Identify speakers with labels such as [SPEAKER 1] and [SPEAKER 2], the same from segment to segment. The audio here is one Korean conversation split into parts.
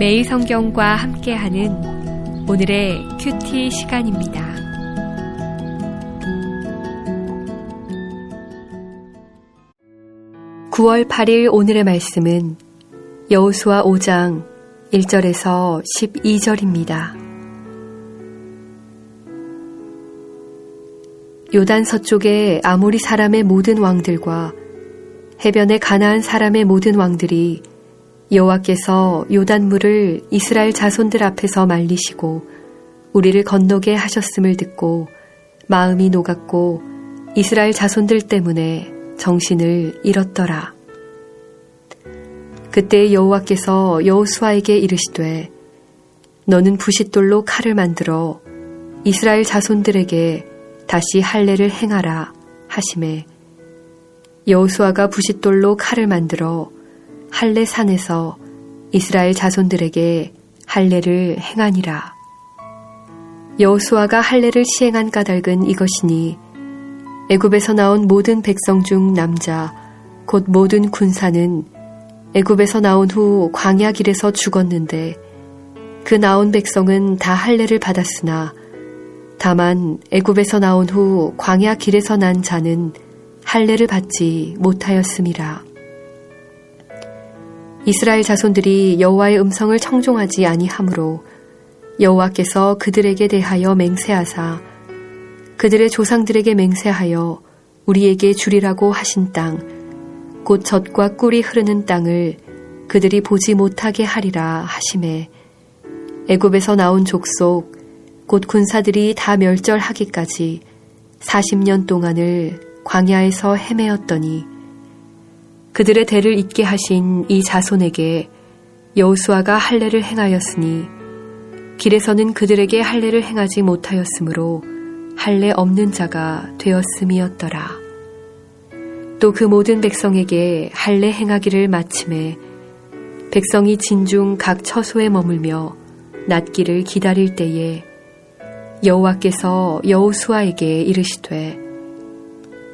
[SPEAKER 1] 매일 성경과 함께하는 오늘의 큐티 시간입니다. (9월 8일) 오늘의 말씀은 여호수아 5장 1절에서 12절입니다. 요단 서쪽의 아모리 사람의 모든 왕들과 해변의 가나안 사람의 모든 왕들이 여호와께서 요단물을 이스라엘 자손들 앞에서 말리시고 우리를 건너게 하셨음을 듣고 마음이 녹았고 이스라엘 자손들 때문에 정신을 잃었더라. 그때 여호와께서 여호수아에게 이르시되 너는 부싯돌로 칼을 만들어 이스라엘 자손들에게 다시 할례를 행하라 하심에 여호수아가 부싯돌로 칼을 만들어 할례 산에서 이스라엘 자손들에게 할례를 행하니라. 여호수아가 할례를 시행한 까닭은 이것이니 애굽에서 나온 모든 백성 중 남자 곧 모든 군사는 애굽에서 나온 후 광야 길에서 죽었는데 그 나온 백성은 다 할례를 받았으나 다만 애굽에서 나온 후 광야 길에서 난 자는 할례를 받지 못하였음이라. 이스라엘 자손들이 여호와의 음성을 청종하지 아니하므로 여호와께서 그들에게 대하여 맹세하사 그들의 조상들에게 맹세하여 우리에게 주리라고 하신 땅 곧 젖과 꿀이 흐르는 땅을 그들이 보지 못하게 하리라 하심에 애굽에서 나온 족속 곧 군사들이 다 멸절하기까지 40년 동안을 광야에서 헤매었더니 그들의 대를 잇게 하신 이 자손에게 여호수아가 할례를 행하였으니 길에서는 그들에게 할례를 행하지 못하였으므로 할례 없는 자가 되었음이었더라. 또 그 모든 백성에게 할례 행하기를 마침에 백성이 진중 각 처소에 머물며 낫기를 기다릴 때에 여호와께서 여호수아에게 이르시되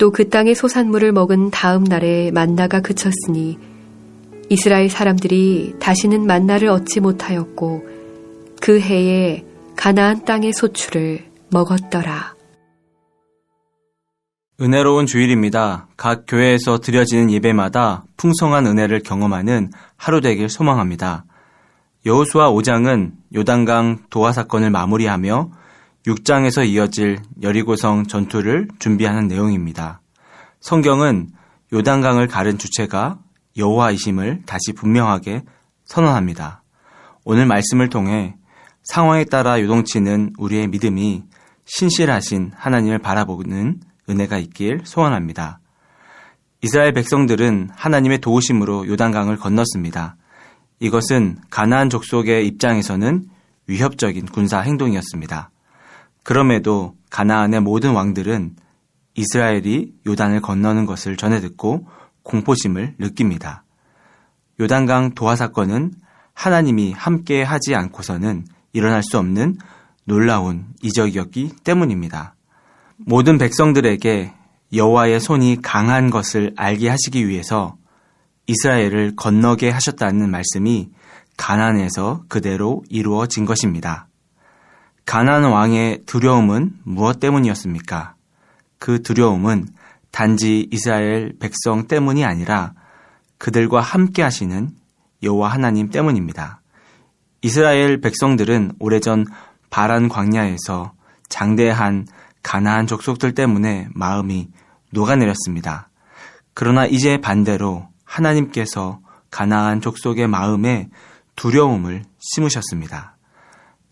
[SPEAKER 1] 또 그 땅의 소산물을 먹은 다음 날에 만나가 그쳤으니 이스라엘 사람들이 다시는 만나를 얻지 못하였고 그 해에 가나안 땅의 소출을 먹었더라.
[SPEAKER 2] 은혜로운 주일입니다. 각 교회에서 드려지는 예배마다 풍성한 은혜를 경험하는 하루 되길 소망합니다. 여호수아 5장은 요단강 도하 사건을 마무리하며 6장에서 이어질 여리고성 전투를 준비하는 내용입니다. 성경은 요단강을 가른 주체가 여호와이심을 다시 분명하게 선언합니다. 오늘 말씀을 통해 상황에 따라 요동치는 우리의 믿음이 신실하신 하나님을 바라보는 은혜가 있길 소원합니다. 이스라엘 백성들은 하나님의 도우심으로 요단강을 건넜습니다. 이것은 가나안 족속의 입장에서는 위협적인 군사 행동이었습니다. 그럼에도 가나안의 모든 왕들은 이스라엘이 요단을 건너는 것을 전해 듣고 공포심을 느낍니다. 요단강 도하 사건은 하나님이 함께 하지 않고서는 일어날 수 없는 놀라운 이적이었기 때문입니다. 모든 백성들에게 여호와의 손이 강한 것을 알게 하시기 위해서 이스라엘을 건너게 하셨다는 말씀이 가난에서 그대로 이루어진 것입니다. 가난 왕의 두려움은 무엇 때문이었습니까? 그 두려움은 단지 이스라엘 백성 때문이 아니라 그들과 함께 하시는 여호와 하나님 때문입니다. 이스라엘 백성들은 오래전 바란 광야에서 장대한 가나안 족속들 때문에 마음이 녹아내렸습니다. 그러나 이제 반대로 하나님께서 가나안 족속의 마음에 두려움을 심으셨습니다.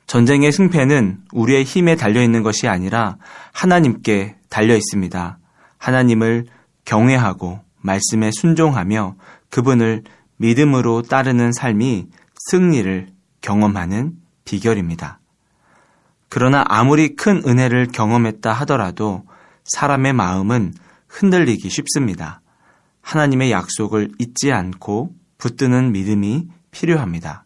[SPEAKER 2] 전쟁의 승패는 우리의 힘에 달려 있는 것이 아니라 하나님께 달려 있습니다. 하나님을 경외하고 말씀에 순종하며 그분을 믿음으로 따르는 삶이 승리를 경험하는 비결입니다. 그러나 아무리 큰 은혜를 경험했다 하더라도 사람의 마음은 흔들리기 쉽습니다. 하나님의 약속을 잊지 않고 붙드는 믿음이 필요합니다.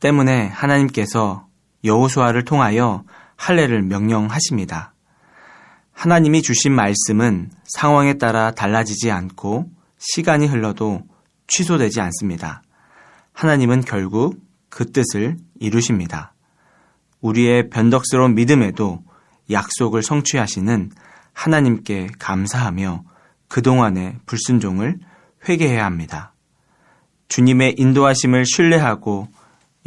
[SPEAKER 2] 때문에 하나님께서 여호수아를 통하여 할례를 명령하십니다. 하나님이 주신 말씀은 상황에 따라 달라지지 않고 시간이 흘러도 취소되지 않습니다. 하나님은 결국 그 뜻을 이루십니다. 우리의 변덕스러운 믿음에도 약속을 성취하시는 하나님께 감사하며 그동안의 불순종을 회개해야 합니다. 주님의 인도하심을 신뢰하고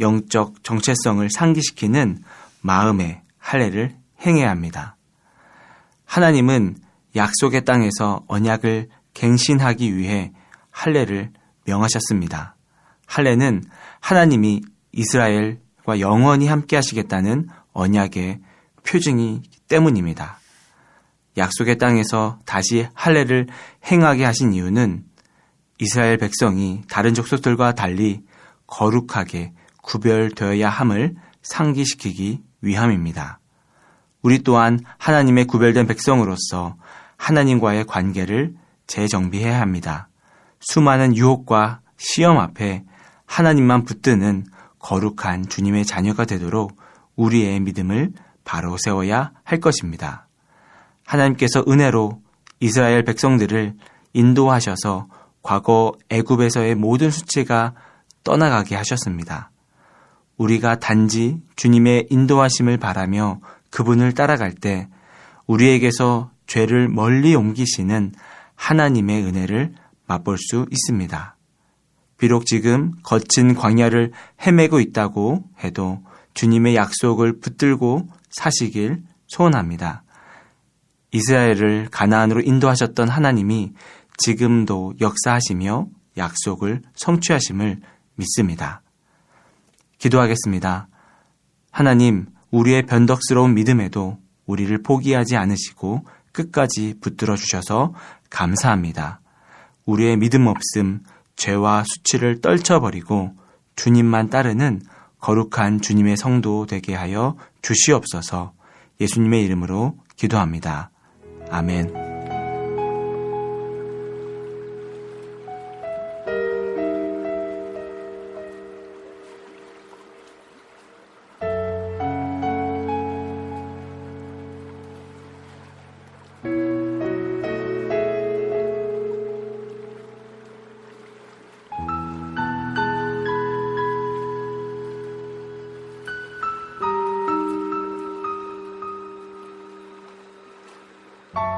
[SPEAKER 2] 영적 정체성을 상기시키는 마음의 할례를 행해야 합니다. 하나님은 약속의 땅에서 언약을 갱신하기 위해 할례를 명하셨습니다. 할례는 하나님이 이스라엘과 영원히 함께 하시겠다는 언약의 표징이기 때문입니다. 약속의 땅에서 다시 할례를 행하게 하신 이유는 이스라엘 백성이 다른 족속들과 달리 거룩하게 구별되어야 함을 상기시키기 위함입니다. 우리 또한 하나님의 구별된 백성으로서 하나님과의 관계를 재정비해야 합니다. 수많은 유혹과 시험 앞에 하나님만 붙드는 거룩한 주님의 자녀가 되도록 우리의 믿음을 바로 세워야 할 것입니다. 하나님께서 은혜로 이스라엘 백성들을 인도하셔서 과거 애굽에서의 모든 수치가 떠나가게 하셨습니다. 우리가 단지 주님의 인도하심을 바라며 그분을 따라갈 때 우리에게서 죄를 멀리 옮기시는 하나님의 은혜를 맛볼 수 있습니다. 비록 지금 거친 광야를 헤매고 있다고 해도 주님의 약속을 붙들고 사시길 소원합니다. 이스라엘을 가나안으로 인도하셨던 하나님이 지금도 역사하시며 약속을 성취하심을 믿습니다. 기도하겠습니다. 하나님, 우리의 변덕스러운 믿음에도 우리를 포기하지 않으시고 끝까지 붙들어 주셔서 감사합니다. 우리의 믿음 없음, 죄와 수치를 떨쳐버리고 주님만 따르는 거룩한 주님의 성도 되게 하여 주시옵소서 예수님의 이름으로 기도합니다. 아멘.